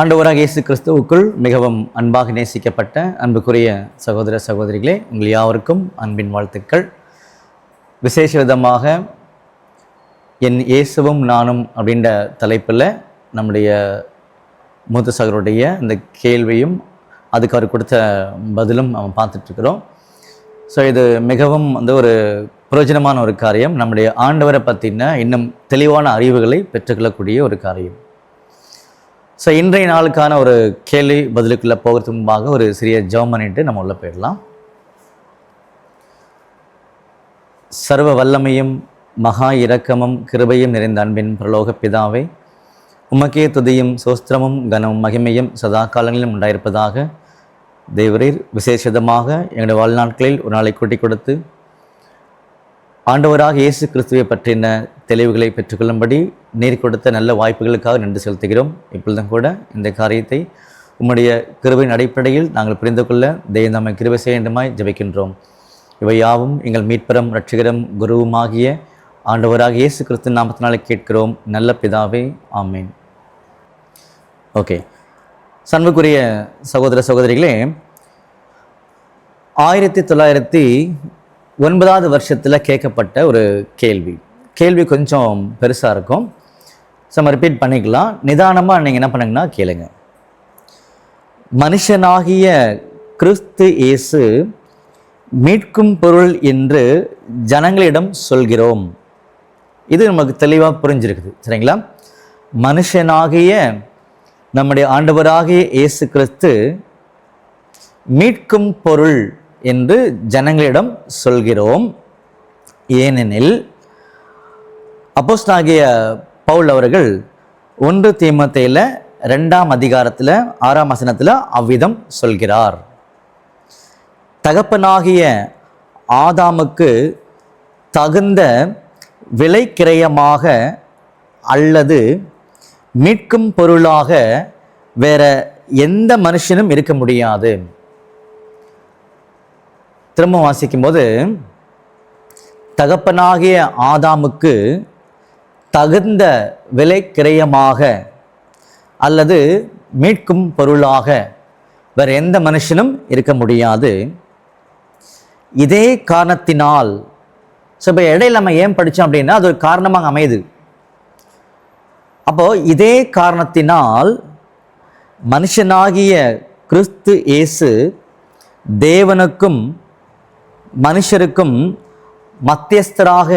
ஆண்டவராக இயேசு கிறிஸ்துவுக்குள் மிகவும் அன்பாக நேசிக்கப்பட்ட அன்புக்குரிய சகோதர சகோதரிகளே உங்கள் யாவருக்கும் அன்பின் வாழ்த்துக்கள். விசேஷ விதமாக என் இயேசுவும் நானும் அப்படின்ற தலைப்பில் நம்முடைய மூத்த சகருடைய இந்த கேள்வியும் அதுக்கு அவர் கொடுத்த பதிலும் நம்ம பார்த்துட்ருக்குறோம். ஸோ இது மிகவும் வந்து ஒரு பிரயோஜனமான ஒரு காரியம். நம்முடைய ஆண்டவரை பற்றின இன்னும் தெளிவான அறிவுகளை பெற்றுக்கொள்ளக்கூடிய ஒரு காரியம். ஸோ இன்றைய நாளுக்கான ஒரு கேள்வி பதிலுக்குள்ளே போகிறதுக்கு முன்பாக ஒரு சிறிய ஜெபம் பண்ணிட்டு நம்ம உள்ள போயிடலாம். சர்வ வல்லமையும் மகா இரக்கமும் கிருபையும் நிறைந்த அன்பின் பிரலோக பிதாவை உமக்கே துதியும் சோஸ்திரமும் கனமும் மகிமையும் சதா காலங்களிலும் உண்டாயிருப்பதாக தேவரீர் விசேஷதமாக எங்களுடைய வாழ்நாட்களில் ஒரு நாளை கூட்டிக் கொடுத்து ஆண்டவராக இயேசு கிறிஸ்துவை பற்றின தெளிவுகளை பெற்றுக்கொள்ளும்படி நீர் கொடுத்த நல்ல வாய்ப்புகளுக்காக நன்றி செலுத்துகிறோம். இப்பொழுதும் கூட இந்த காரியத்தை உம்முடைய கிருபையின் அடிப்படையில் நாங்கள் புரிந்து கொள்ள தெய்வம் கிருபை செய்யண்டுமாய் ஜபிக்கின்றோம் ஜெபிக்கின்றோம். இவை யாவும் எங்கள் மீட்பரம் ரட்சகரம் குருவுமாகிய ஆண்டவராக இயேசு கிறிஸ்து நாமத்தினாலே கேட்கிறோம். நல்ல பிதாவே ஆமேன். ஓகே. சண்புக்குரிய சகோதர சகோதரிகளே ஆயிரத்தி தொள்ளாயிரத்தி ஒன்பதாவது வருஷத்தில் கேட்கப்பட்ட ஒரு கேள்வி. கேள்வி கொஞ்சம் பெருசாக இருக்கும். நம்ம ரிப்பீட் பண்ணிக்கலாம். நிதானமாக நீங்கள் என்ன பண்ணுங்கன்னா கேளுங்க. மனுஷனாகிய கிறிஸ்து இயேசு மீட்கும் பொருள் என்று ஜனங்களிடம் சொல்கிறோம். இது நமக்கு தெளிவாக புரிஞ்சிருக்குது. சரிங்களா? மனுஷனாகிய நம்முடைய ஆண்டவராகிய இயேசு கிறிஸ்து மீட்கும் பொருள் என்று ஜனங்களிடம் சொல்கிறோம். ஏனெனில் அப்போஸ்தலனாகிய பவுல் அவர்கள் ஒன்று தீமத்தையில் ரெண்டாம் அதிகாரத்தில் ஆறாம் வசனத்தில் அவ்விதம் சொல்கிறார். தகப்பனாகிய ஆதாமுக்கு தகுந்த விலைக்கிரயமாக அல்லது மீட்கும் பொருளாக வேற எந்த மனுஷனும் இருக்க முடியாது. திரும்ப வாசிக்கும்போது தகப்பனாகிய ஆதாமுக்கு தகுந்த விலை கிரயமாக அல்லது மீட்கும் பொருளாக வேற எந்த மனுஷனும் இருக்க முடியாது. இதே காரணத்தினால் ஸோ இப்போ இடையில நம்ம ஏன் படித்தோம் அப்படின்னா அது ஒரு காரணமாக அமையுது. அப்போது இதே காரணத்தினால் மனுஷனாகிய கிறிஸ்து இயேசு தேவனுக்கும் மனுஷருக்கும் மத்தியஸ்தராக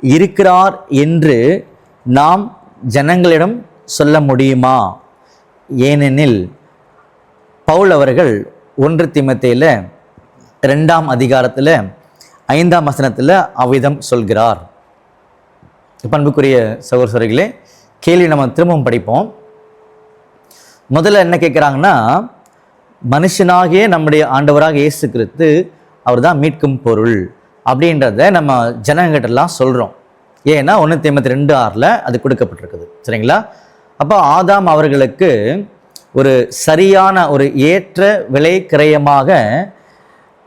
இருக்கிறார் என்று நாம் ஜனங்களிடம் சொல்ல முடியுமா? ஏனெனில் பவுல் அவர்கள் ஒன்று திமத்தையில் ரெண்டாம் அதிகாரத்தில் ஐந்தாம் வசனத்தில் அவ்விதம் சொல்கிறார். பண்புக்குரிய சகோதரர்களே கேள்வி நம்ம திரும்பவும் படிப்போம். முதல்ல என்ன கேட்குறாங்கன்னா மனுஷனாகிய நம்முடைய ஆண்டவராக இயேசு கிறிஸ்து அவர் தான் மீட்கும் பொருள். அப்படின்றத நம்ம ஜனங்கிட்டலாம் சொல்கிறோம் ஏன்னா ஒன்று ஐம்பத்தி ரெண்டு ஆறில் அது கொடுக்கப்பட்டிருக்குது. சரிங்களா? அப்போ ஆதாம் அவர்களுக்கு ஒரு சரியான ஒரு ஏற்ற விலை கிரயமாக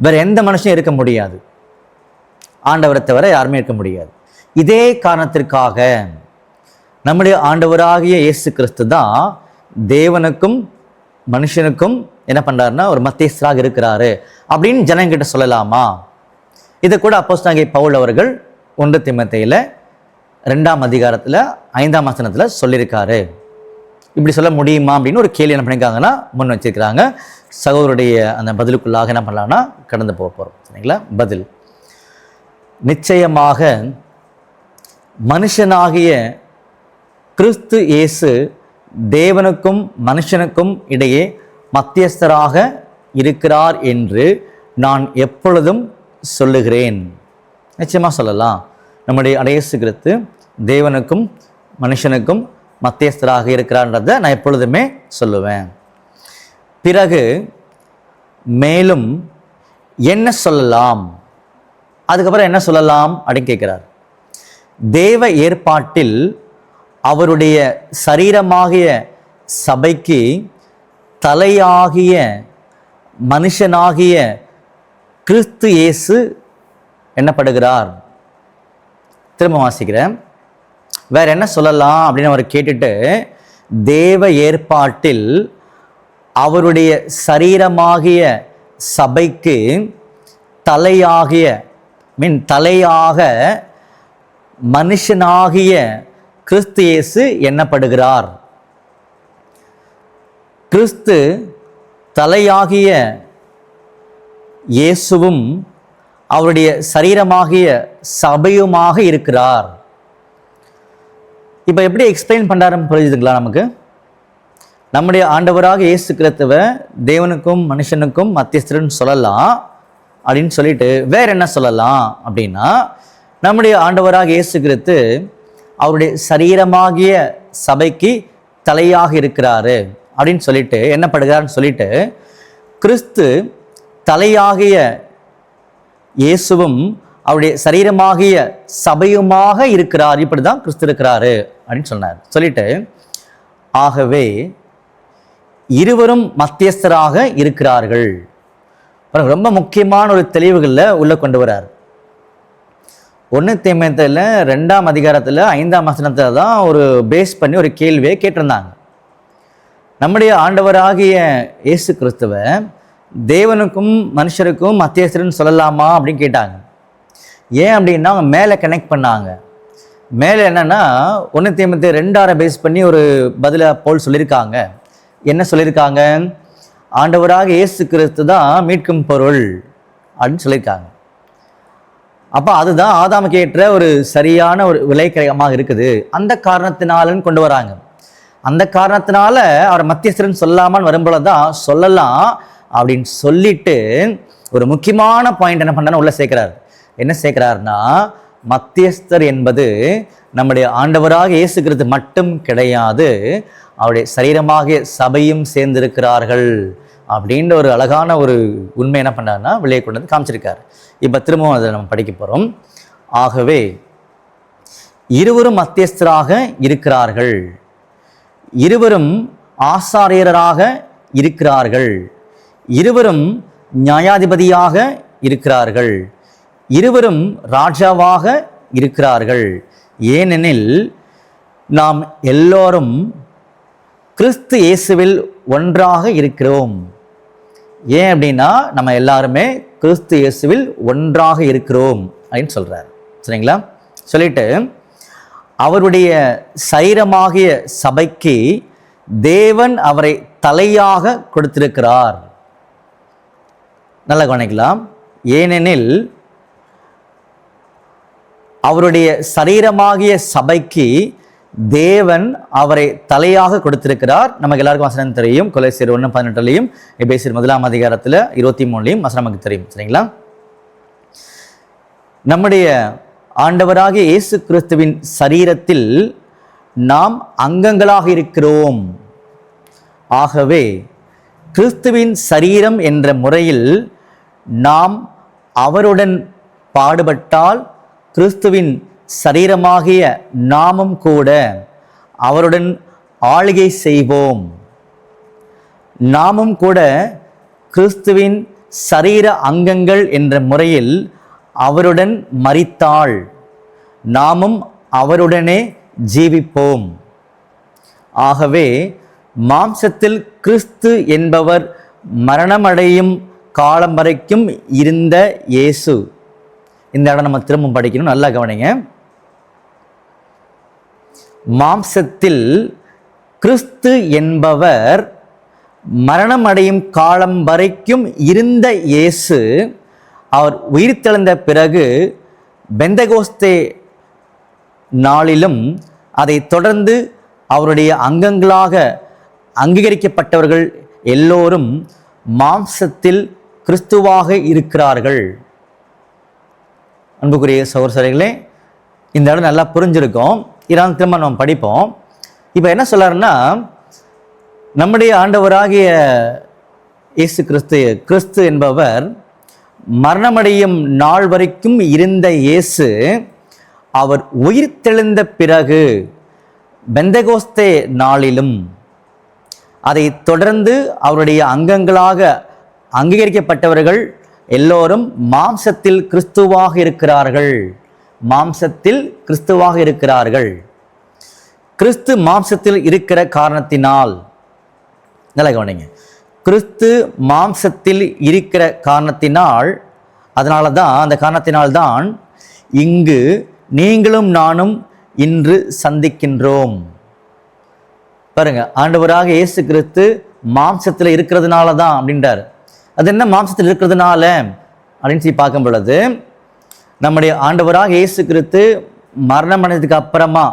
வேறு எந்த மனுஷனும் இருக்க முடியாது. ஆண்டவரை தவிர யாருமே இருக்க முடியாது. இதே காரணத்திற்காக நம்முடைய ஆண்டவராகிய இயேசு கிறிஸ்து தான் தேவனுக்கும் மனுஷனுக்கும் என்ன பண்ணுறாருன்னா ஒரு மத்தியஸ்தராக இருக்கிறாரு அப்படின்னு ஜனங்கிட்ட சொல்லலாமா? இதை கூட அப்போஸ்தாங்கி பவுல் அவர்கள் ஒன்று திமத்தையில் ரெண்டாம் அதிகாரத்தில் ஐந்தாம் வசனத்தில் சொல்லியிருக்காரு. இப்படி சொல்ல முடியுமா அப்படின்னு ஒரு கேள்வி என்ன பண்ணியிருக்காங்கன்னா முன் வச்சிருக்கிறாங்க. சகோதரருடைய அந்த பதிலுக்குள்ளாக என்ன பண்ணலாம்னா கடந்து போக போகிறோம் சரிங்களா? பதில். நிச்சயமாக மனுஷனாகிய கிறிஸ்து இயேசு தேவனுக்கும் மனுஷனுக்கும் இடையே மத்தியஸ்தராக இருக்கிறார் என்று நான் எப்பொழுதும் சொல்லுகிறேன். நிச்சயமாக சொல்லலாம். நம்முடைய அடையசு கிறிஸ்து தேவனுக்கும் மனுஷனுக்கும் மத்தியஸ்தராக இருக்கிறான்றதை நான் எப்பொழுதுமே சொல்லுவேன். பிறகு மேலும் என்ன சொல்லலாம்? அதுக்கப்புறம் என்ன சொல்லலாம் அப்படின்னு கேட்குறார். தேவ ஏற்பாட்டில் அவருடைய சரீரமாகிய சபைக்கு தலையாகிய மனுஷனாகிய கிறிஸ்து இயேசு என்னப்படுகிறார்? திரும்ப வாசிக்கிறேன். வேற என்ன சொல்லலாம் அப்படின்னு அவர் கேட்டுட்டு தேவ ஏற்பாட்டில் அவருடைய சரீரமாகிய சபைக்கு தலையாகிய மீன் தலையாக மனுஷனாகிய கிறிஸ்து இயேசு எண்ணப்படுகிறார் கிறிஸ்து தலையாகிய இயேசுவும் அவருடைய சரீரமாகிய சபையுமாக இருக்கிறார். இப்போ எப்படி எக்ஸ்பிளைன் பண்ணுறாருன்னு புரியுதுங்களா நமக்கு? நம்முடைய ஆண்டவராக இயேசு கிறிஸ்துவ தேவனுக்கும் மனுஷனுக்கும் மத்தியஸ்தரன் சொல்லலாம். அப்படின்னு சொல்லிட்டு வேற என்ன சொல்லலாம் அப்படின்னா நம்முடைய ஆண்டவராக இயேசு கிறிஸ்து அவருடைய சரீரமாகிய சபைக்கு தலையாக இருக்கிறாரு. அப்படின்னு சொல்லிட்டு என்னப்படுகிறார்னு சொல்லிட்டு கிறிஸ்து தலையாகிய இயேசுவும் அவருடைய சரீரமாகிய சபையுமாக இருக்கிறார். இப்படி தான் கிறிஸ்து இருக்கிறாரு அப்படின்னு சொன்னார். சொல்லிட்டு ஆகவே இருவரும் மத்தியஸ்தராக இருக்கிறார்கள். ரொம்ப முக்கியமான ஒரு தெளிவுகளில் உள்ள கொண்டு வரார். ஒன்று தேமத்தில் ரெண்டாம் அதிகாரத்தில் ஐந்தாம் வசனத்தில் தான் ஒரு பேஸ் பண்ணி ஒரு கேள்வியை கேட்டிருந்தாங்க. நம்முடைய ஆண்டவராகிய இயேசு கிறிஸ்துவ தேவனுக்கும் மனுஷருக்கும் மத்தியஸ்தரன் சொல்லலாமா அப்படின்னு கேட்டாங்க. ஏன் அப்படின்னா அவங்க மேலே கனெக்ட் பண்ணாங்க. மேலே என்னென்னா ஒன்று தீமத்தை ரெண்டாரை பேஸ் பண்ணி ஒரு பதிலை போல் சொல்லியிருக்காங்க என்ன சொல்லியிருக்காங்க ஆண்டவராக இயேசு கிறிஸ்து தான் மீட்கும் பொருள் அப்படின்னு சொல்லியிருக்காங்க அப்போ அதுதான் ஆதாமுக்கு ஏற்ற ஒரு சரியான ஒரு விலைக்கிரயமாக இருக்குது. அந்த காரணத்தினாலன்னு கொண்டு வராங்க. அந்த காரணத்தினால அவர் மத்தியஸ்தரன் சொல்லாமல் வரும்போது தான் சொல்லலாம். அப்படின்னு சொல்லிட்டு ஒரு முக்கியமான பாயிண்ட் என்ன பண்ணான்னு உள்ள சேர்க்கிறார். என்ன சேர்க்கிறாருன்னா மத்தியஸ்தர் என்பது நம்முடைய ஆண்டவராக இயேசுக்கிறது மட்டும் கிடையாது அவருடைய சரீரமாக சபையும் சேர்ந்திருக்கிறார்கள் அப்படின்ற ஒரு அழகான ஒரு உண்மை என்ன பண்ணாருன்னா வெளியே கொண்டு வந்து காமிச்சிருக்காரு. இப்போ திரும்பவும் அதை நம்ம படிக்க போகிறோம் ஆகவே இருவரும் மத்தியஸ்தராக இருக்கிறார்கள். இருவரும் ஆசாரியராக இருக்கிறார்கள். இருவரும் நியாயாதிபதியாக இருக்கிறார்கள். இருவரும் ராஜாவாக இருக்கிறார்கள். ஏனெனில் நாம் எல்லோரும் கிறிஸ்து இயேசுவில் ஒன்றாக இருக்கிறோம். ஏன் அப்படின்னா நம்ம எல்லாருமே கிறிஸ்து இயேசுவில் ஒன்றாக இருக்கிறோம் அப்படின்னு சொல்கிறார் சரிங்களா? சொல்லிட்டு அவருடைய சைரமாகிய சபைக்கு தேவன் அவரை தலையாக கொடுத்திருக்கிறார். நல்லா கவனிக்கலாம். ஏனெனில் அவருடைய சரீரமாகிய சபைக்கு தேவன் அவரை தலையாக கொடுத்திருக்கிறார். நமக்கு எல்லாருக்கும் வசனம் தெரியும். கொலைசீர் ஒன்று பதினெட்டுலையும் எபேசியர் முதலாம் அதிகாரத்தில் இருபத்தி மூணுலையும் வசனம் நமக்கு தெரியும். சரிங்களா? நம்முடைய ஆண்டவராகிய இயேசு கிறிஸ்துவின் சரீரத்தில் நாம் அங்கங்களாக இருக்கிறோம். ஆகவே கிறிஸ்துவின் சரீரம் என்ற முறையில் நாம் அவருடன் பாடுபட்டால் கிறிஸ்துவின் சரீரமாகிய நாமும் கூட அவருடன் ஆளுகை செய்வோம். நாமும் கூட கிறிஸ்துவின் சரீர அங்கங்கள் என்ற முறையில் அவருடன் மறித்தாள் நாமும் அவருடனே ஜீவிப்போம். ஆகவே மாம்சத்தில் கிறிஸ்து என்பவர் மரணமடையும் காலம் வரைக்கும் இருந்த இயேசு. இந்த இடம் நம்ம திரும்ப படிக்கணும். நல்லா கவனிங்க. மாம்சத்தில் கிறிஸ்து என்பவர் மரணமடையும் காலம் வரைக்கும் இருந்த இயேசு அவர் உயிர் தெழுந்த பிறகு பெந்தகோஸ்தே நாளிலும் அதை தொடர்ந்து அவருடைய அங்கங்களாக அங்கீகரிக்கப்பட்டவர்கள் எல்லோரும் மாம்சத்தில் கிறிஸ்துவாக இருக்கிறார்கள். அன்புக்குரிய சகோதரர்களே இந்த இடம் நல்லா புரிஞ்சிருக்கோம். இதான் திரும்ப நம்ம படிப்போம். இப்போ என்ன சொல்கிறாருன்னா நம்முடைய ஆண்டவராகிய இயேசு கிறிஸ்து கிறிஸ்து என்பவர் மரணமடையும் நாள் வரைக்கும் இருந்த இயேசு அவர் உயிர் தெளிந்த பிறகு பெந்தகோஸ்தே நாளிலும் அதைத் தொடர்ந்து அவருடைய அங்கங்களாக அங்கீகரிக்கப்பட்டவர்கள் எல்லோரும் மாம்சத்தில் கிறிஸ்துவாக இருக்கிறார்கள். மாம்சத்தில் கிறிஸ்துவாக இருக்கிறார்கள். கிறிஸ்து மாம்சத்தில் இருக்கிற காரணத்தினால் நல்லா கவனிங்க. கிறிஸ்து மாம்சத்தில் இருக்கிற காரணத்தினால் அதனால தான் அந்த காரணத்தினால்தான் இங்கு நீங்களும் நானும் இன்று சந்திக்கின்றோம். பாருங்க ஆண்டவராக இயேசு கிறிஸ்து மாம்சத்தில் இருக்கிறதுனால தான் அப்படின்றார். அது என்ன மாம்சத்தில் இருக்கிறதுனால? அப்படின்னு சொல்லி பார்க்கும் பொழுது நம்முடைய ஆண்டவராக இயேசு கிறிஸ்து மரணம் அடைந்ததுக்கு அப்புறமா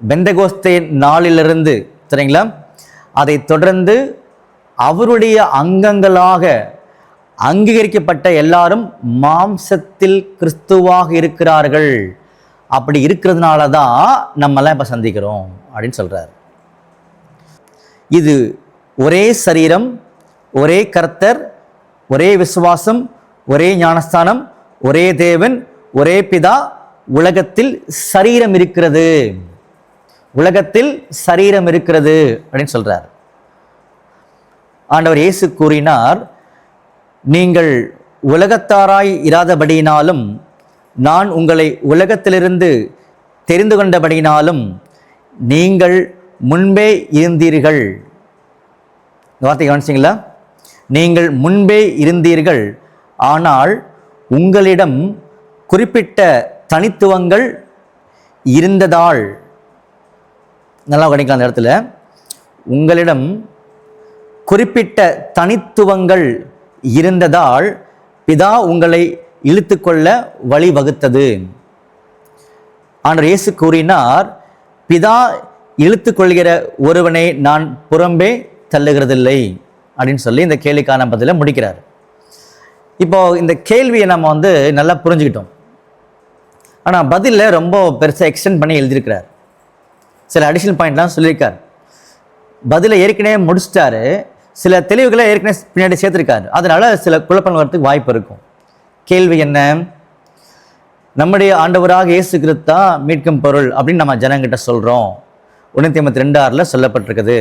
பெந்தகோஸ்தே நாளிலிருந்து சரிங்களா? அதை தொடர்ந்து அவருடைய அங்கங்களாக அங்கீகரிக்கப்பட்ட எல்லாரும் மாம்சத்தில் கிறிஸ்துவாக இருக்கிறார்கள். அப்படி இருக்கிறதுனால தான் நம்மலாம் இப்போ சந்திக்கிறோம் அப்படின்னு சொல்கிறார் இது ஒரே சரீரம் ஒரே கர்த்தர் ஒரே விசுவாசம் ஒரே ஞானஸ்தானம் ஒரே தேவன் ஒரே பிதா உலகத்தில் சரீரம் இருக்கிறது. உலகத்தில் சரீரம் இருக்கிறது அப்படின்னு சொல்றார். ஆண்டவர் இயேசு கூறினார் நீங்கள் உலகத்தாராய் இராதபடியினாலும் நான் உங்களை உலகத்திலிருந்து தெரிந்து கொண்டபடியினாலும் நீங்கள் முன்பே இருந்தீர்கள். இந்த வார்த்தை கவனிச்சிங்களா? நீங்கள் முன்பே இருந்தீர்கள். ஆனால் உங்களிடம் குறிப்பிட்ட தனித்துவங்கள் இருந்ததால். நல்லா கவனிக்கலாம் அந்த இடத்துல. உங்களிடம் குறிப்பிட்ட தனித்துவங்கள் இருந்ததால் பிதா உங்களை இழுத்துக்கொள்ள வழிவகுத்தது. ஆண்டவர் இயேசு கூறினார் பிதா இழுத்துக்கொள்கிற ஒருவனை நான் புறம்பே தள்ளுகிறதில்லை அப்படின்னு சொல்லி இந்த கேள்விக்கான பதிலை முடிக்கிறார். இப்போ இந்த கேள்வியை நம்ம வந்து நல்லா புரிஞ்சுக்கிட்டோம். ஆனால் பதிலில் ரொம்ப பெருசாக எக்ஸ்டெண்ட் பண்ணி எழுதியிருக்கிறார். சில அடிஷ்னல் பாயிண்ட்லாம் சொல்லியிருக்கார். பதிலை ஏற்கனவே முடிச்சிட்டாரு. சில தெளிவுகளை ஏற்கனவே பின்னாடி சேர்த்துருக்காரு. அதனால் சில குழப்பங்கள் வரதுக்கு வாய்ப்பு இருக்கும். கேள்வி என்ன? நம்முடைய ஆண்டவராக இயேசு கிறிஸ்தா மீட்கும் பொருள் அப்படின்னு நம்ம ஜனங்கிட்ட சொல்கிறோம் தொண்ணூற்றி ஐம்பத்தி ரெண்டு ஆறில் சொல்லப்பட்டிருக்குது.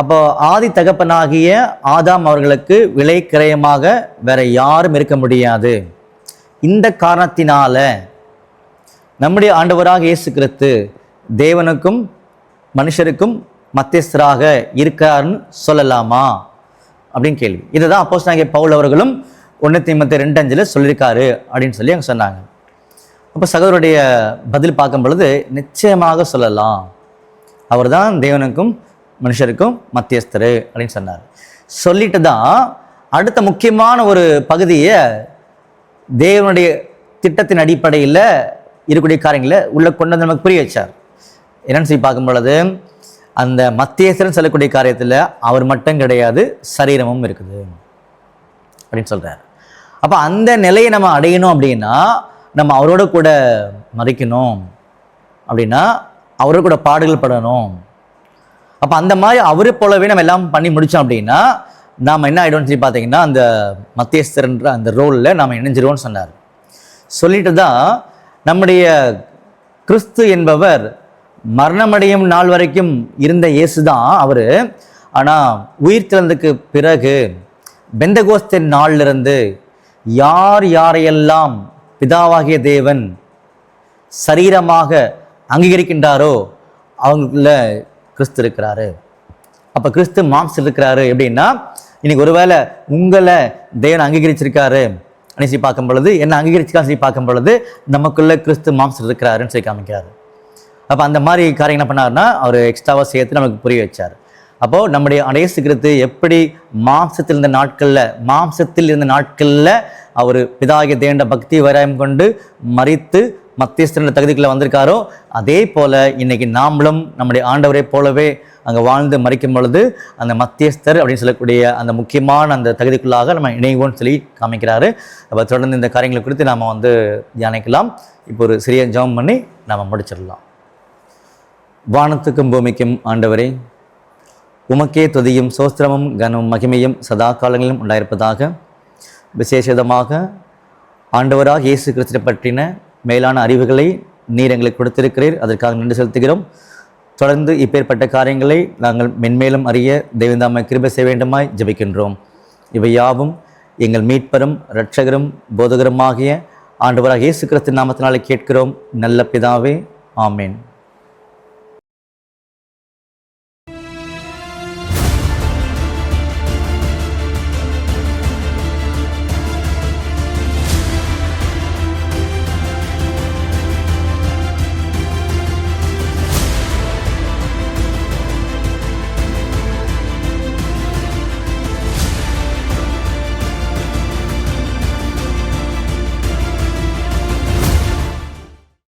அப்போ ஆதி தகப்பனாகிய ஆதாம் அவர்களுக்கு விலை கிரயமாக வேற யாரும் இருக்க முடியாது. இந்த காரணத்தினால நம்முடைய ஆண்டவராக இயேசு கிறிஸ்து தேவனுக்கும் மனுஷருக்கும் மத்தியஸ்தராக இருக்காருன்னு சொல்லலாமா? அப்படின்னு கேள்வி. இதுதான் அப்போஸ் நாங்கள் பவுல் அவர்களும் ஒன்று ஐம்பத்தி ரெண்டு அஞ்சில் சொல்லியிருக்காரு அப்படின்னு சொல்லி அவங்க சொன்னாங்க. அப்போ சகோதரருடைய பதில் பார்க்கும் பொழுது நிச்சயமாக சொல்லலாம். அவர் தான் தேவனுக்கும் மனுஷருக்கும் மத்தியஸ்தர் அப்படின்னு சொன்னார். சொல்லிட்டு தான் அடுத்த முக்கியமான ஒரு பகுதியை தேவனுடைய திட்டத்தின் அடிப்படையில் இருக்கக்கூடிய காரியங்களை உள்ள கொண்டு வந்து நமக்கு புரிய வச்சார். என்னன்னு சொல்லி பார்க்கும் பொழுது அந்த மத்தியஸ்தரன் சொல்லக்கூடிய காரியத்தில் அவர் மட்டும் கிடையாது சரீரமும் இருக்குது. அப்படின்னு சொல்கிறார் அப்போ அந்த நிலையை நம்ம அடையணும் அப்படின்னா நம்ம அவரோட கூட மறைக்கணும் அப்படின்னா அவரோட கூட பாடுகள் படணும். அப்போ அந்த மாதிரி அவரை போலவே நம்ம எல்லாம் பண்ணி முடித்தோம் அப்படின்னா நாம் என்ன ஆகிடும்னு சொல்லி பார்த்தீங்கன்னா அந்த மத்தியஸ்தர்ன்ற அந்த ரோலில் நாம் இணைஞ்சிருவோம்னு சொன்னார். சொல்லிட்டு தான் நம்முடைய கிறிஸ்து என்பவர் மரணமடையும் நாள் வரைக்கும் இருந்த இயேசு தான் அவர். ஆனால் உயிர் திறந்ததுக்கு பிறகு பெந்தகோஸ்தின் நாளிலிருந்து யார் யாரையெல்லாம் பிதாவாகிய தேவன் சரீரமாக அங்கீகரிக்கின்றாரோ அவங்களுக்குள்ள கிறிஸ்து இருக்கிறாரு. அப்போ கிறிஸ்து மாம்சம் இருக்கிறாரு எப்படின்னா இன்னைக்கு ஒருவேளை உங்களை தேவன் அங்கீகரிச்சிருக்காரு அப்படின்னு பார்க்கும் பொழுது என்ன அங்கீகரிச்சுக்கா சொல்லி பார்க்கும் பொழுது நமக்குள்ளே கிறிஸ்து மாம்சம் இருக்கிறாருன்னு சொல்லி காமிக்கிறாரு. அப்போ அந்த மாதிரி காரியம் என்ன பண்ணாருன்னா அவர் எக்ஸ்ட்ராவாக சேர்த்து நமக்கு புரிய வச்சார். அப்போது நம்முடைய அடையசு கிறிஸ்து எப்படி மாம்சத்தில் இருந்த நாட்களில் மாம்சத்தில் இருந்த நாட்களில் அவர் பிதாகிய தேண்ட பக்தி வராயம் கொண்டு மறித்து மத்தியஸ்தனுடைய தகுதிக்குள்ளே வந்திருக்காரோ அதே போல் இன்னைக்கு நாமளும் நம்முடைய ஆண்டவரை போலவே அங்கே வாழ்ந்து மறிக்கும் பொழுது அந்த மத்தியஸ்தர் அப்படின்னு சொல்லக்கூடிய அந்த முக்கியமான அந்த தகுதிக்குள்ளாக நம்ம இணைவோம்னு சொல்லி காமிக்கிறாரு. அப்போ தொடர்ந்து இந்த காரியங்களை குறித்து நாம் வந்து தியானிக்கலாம். இப்போ ஒரு சிறிய ஜெபம் பண்ணி நாம் முடிச்சிடலாம். வானத்துக்கும் பூமிக்கும் ஆண்டவரே உமக்கே துதியும் சோஸ்திரமும் கனமும் மகிமையும் சதா காலங்களிலும் உண்டாயிருப்பதாக விசேஷமாக ஆண்டவராக இயேசு கிறிஸ்துவை பற்றின மேலான அறிவுகளை நீர் எங்களுக்கு கொடுத்திருக்கிறீர். அதற்காக நன்றி செலுத்துகிறோம். தொடர்ந்து இப்பேற்பட்ட காரியங்களை நாங்கள் மென்மேலும் அறிய தெய்வந்தாமை கிருபை செய்ய வேண்டுமாய் ஜெபிக்கின்றோம். இவை யாவும் எங்கள் மீட்பரும் இரட்சகரும் போதகருமாகிய ஆண்டவராக இயேசு கிறிஸ்து நாமத்தினாலே கேட்கிறோம். நல்ல பிதாவே ஆமேன்.